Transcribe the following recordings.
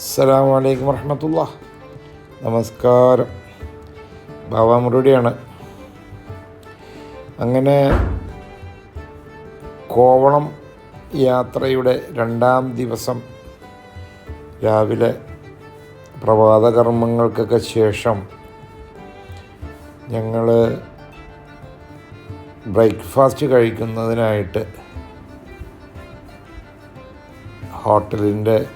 അസ്സലാമു അലൈക്കും വറഹമത്തുള്ള. നമസ്കാരം. ബാബ മുറുടിയാണ്. അങ്ങനെ കോവളം യാത്രയുടെ രണ്ടാം ദിവസം രാവിലെ പ്രഭാതകർമ്മങ്ങൾക്കൊക്കെ ശേഷം ഞങ്ങൾ ബ്രേക്ക്ഫാസ്റ്റ് കഴിക്കുന്നതിനായിട്ട് ഹോട്ടലിന്റെ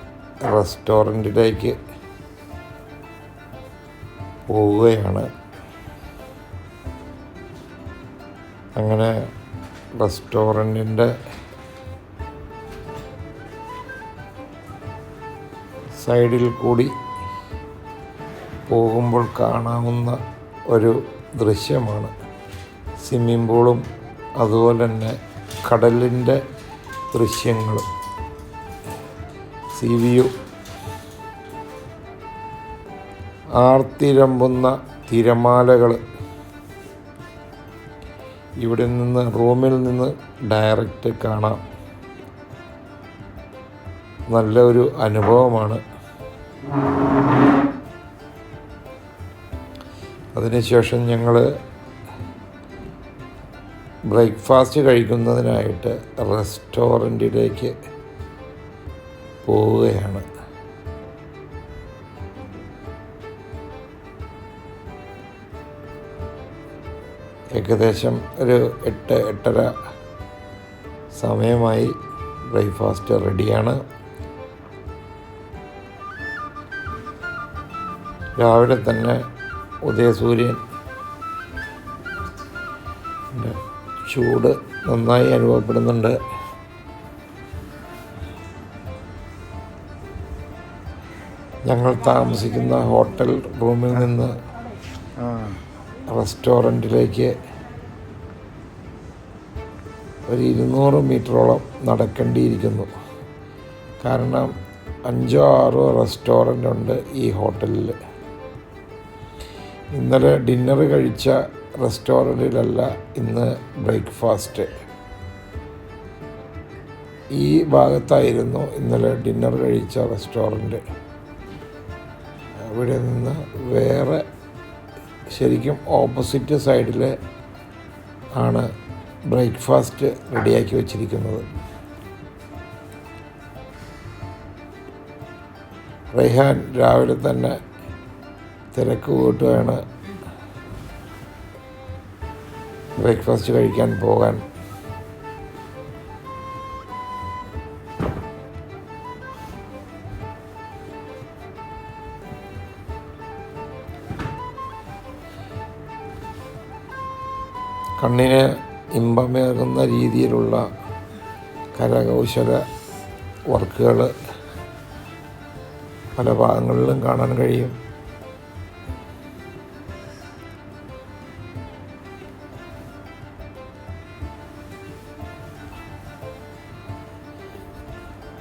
റെസ്റ്റോറന്റിലേക്ക് പോവുകയാണ്. അങ്ങനെ റെസ്റ്റോറന്റിന്റെ സൈഡിൽ കൂടി പോകുമ്പോൾ കാണാവുന്ന ഒരു ദൃശ്യമാണ്. സ്വിമ്മിംഗ് പൂളും അതുപോലെ തന്നെ കടലിന്റെ ദൃശ്യങ്ങളും. സി വി യു ആർത്തിരമ്പുന്ന തിരമാലകൾ. ഇവിടെ നിന്ന് റൂമിൽ നിന്ന് ഡയറക്റ്റ് കാണാം. നല്ലൊരു അനുഭവമാണ്. അതിനുശേഷം ഞങ്ങൾ ബ്രേക്ക്ഫാസ്റ്റ് കഴിക്കുന്നതിനായിട്ട് റെസ്റ്റോറന്റിലേക്ക് പോവുകയാണ്. ഏകദേശം ഒരു എട്ട് എട്ടര സമയമായി ബ്രേക്ക്ഫാസ്റ്റ് റെഡിയാണ്. രാവിലെ തന്നെ ഉദയസൂര്യൻ ചൂട് നന്നായി അനുഭവപ്പെടുന്നുണ്ട്. ഞങ്ങൾ താമസിക്കുന്ന ഹോട്ടൽ റൂമിൽ നിന്ന് റെസ്റ്റോറന്റിലേക്ക് ഒരു ഇരുന്നൂറ് മീറ്ററോളം നടക്കേണ്ടിയിരിക്കുന്നു. കാരണം അഞ്ചോ ആറോ റെസ്റ്റോറന്റ് ഉണ്ട് ഈ ഹോട്ടലിൽ. ഇന്നലെ ഡിന്നർ കഴിച്ച റെസ്റ്റോറന്റിലല്ല ഇന്ന് ബ്രേക്ക്ഫാസ്റ്റ്. ഈ ഭാഗത്തായിരുന്നു ഇന്നലെ ഡിന്നർ കഴിച്ച റെസ്റ്റോറന്റ്. അവിടെ നിന്ന് വേറെ ശരിക്കും ഓപ്പോസിറ്റ് സൈഡിൽ ആണ് ബ്രേക്ക്ഫാസ്റ്റ് റെഡിയാക്കി വച്ചിരിക്കുന്നത്. റെഹാൻ രാവിലെ തന്നെ തിരക്ക് കൂട്ടുകയാണ്. ബ്രേക്ക്ഫാസ്റ്റ് കഴിക്കാൻ പോകാൻ കണ്ണിന് ഇമ്പമേറുന്ന രീതിയിലുള്ള കരകൗശല വർക്കുകൾ പല ഭാഗങ്ങളിലും കാണാൻ കഴിയും.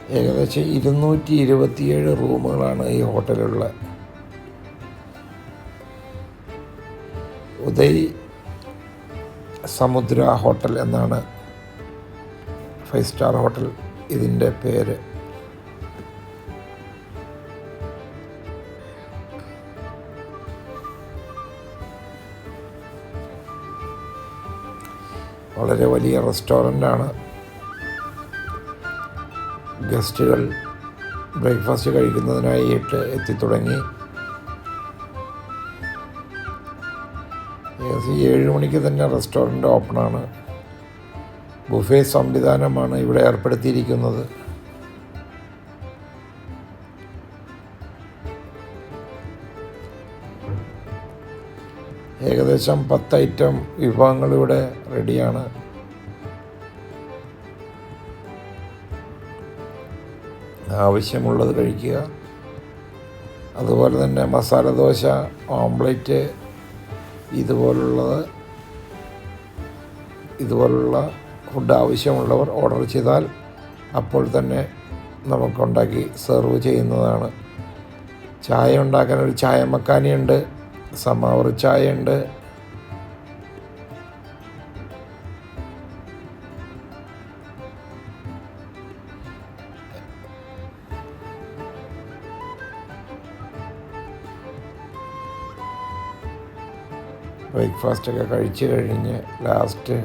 ഏകദേശം ഇരുന്നൂറ്റി ഇരുപത്തിയേഴ് റൂമുകളാണ് ഈ ഹോട്ടലുള്ള ഉദയ് സമുദ്ര ഹോട്ടൽ എന്നാണ്. ഫൈവ് സ്റ്റാർ ഹോട്ടൽ ഇതിന്റെ പേര്. വളരെ വലിയ റെസ്റ്റോറന്റാണ്. ഗസ്റ്റുകൾ ബ്രേക്ക്ഫാസ്റ്റ് കഴിക്കുന്നതിനായിട്ട് എത്തിത്തുടങ്ങി. ഏഴ് മണിക്ക് തന്നെ റെസ്റ്റോറന്റ് ഓപ്പണാണ്. ബുഫേ സംവിധാനമാണ് ഇവിടെ ഏർപ്പെടുത്തിയിരിക്കുന്നത്. ഏകദേശം പത്ത് ഐറ്റം വിഭവങ്ങൾ ഇവിടെ റെഡിയാണ്. ആവശ്യമുള്ളത് കഴിക്കുക. അതുപോലെ തന്നെ മസാല ദോശ ഓംപ്ലേറ്റ് ഇതുപോലുള്ളത് ഇതുപോലുള്ള ഫുഡ് ആവശ്യമുള്ളവർ ഓർഡർ ചെയ്താൽ അപ്പോൾ തന്നെ നമുക്കുണ്ടാക്കി സെർവ് ചെയ്യുന്നതാണ്. ചായ ഉണ്ടാക്കാൻ ഒരു ചായ മക്കാനിയുണ്ട് സമാവർ ചായ ബ്രേക്ക്ഫാസ്റ്റൊക്കെ കഴിച്ച് കഴിഞ്ഞ് ലാസ്റ്റ്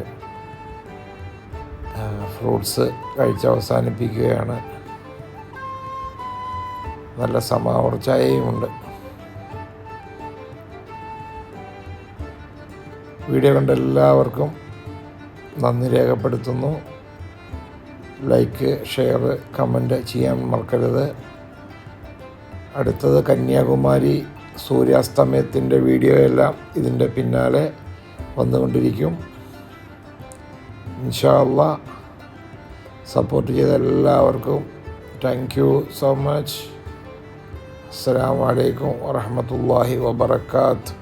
ഫ്രൂട്ട്സ് കഴിച്ച് അവസാനിപ്പിക്കുകയാണ്. നല്ല സമാവർ ചായയുമുണ്ട് വീഡിയോ കണ്ട എല്ലാവർക്കും നന്ദി രേഖപ്പെടുത്തുന്നു. ലൈക്ക് ഷെയർ കമന്റ് ചെയ്യാൻ മറക്കരുത്. അടുത്തത് കന്യാകുമാരി സൂര്യാസ്തമയത്തിന്റെ വീഡിയോ എല്ലാം ഇതിന്റെ പിന്നാലെ വന്നുകൊണ്ടിരിക്കും. ഇൻഷാല്ല സപ്പോർട്ട് ചെയ്ത എല്ലാവർക്കും താങ്ക് യു സോ മച്ച് അസ്സാം വലൈക്കും വാഹമത്തല്ലാഹി വബർക്കാത്ത്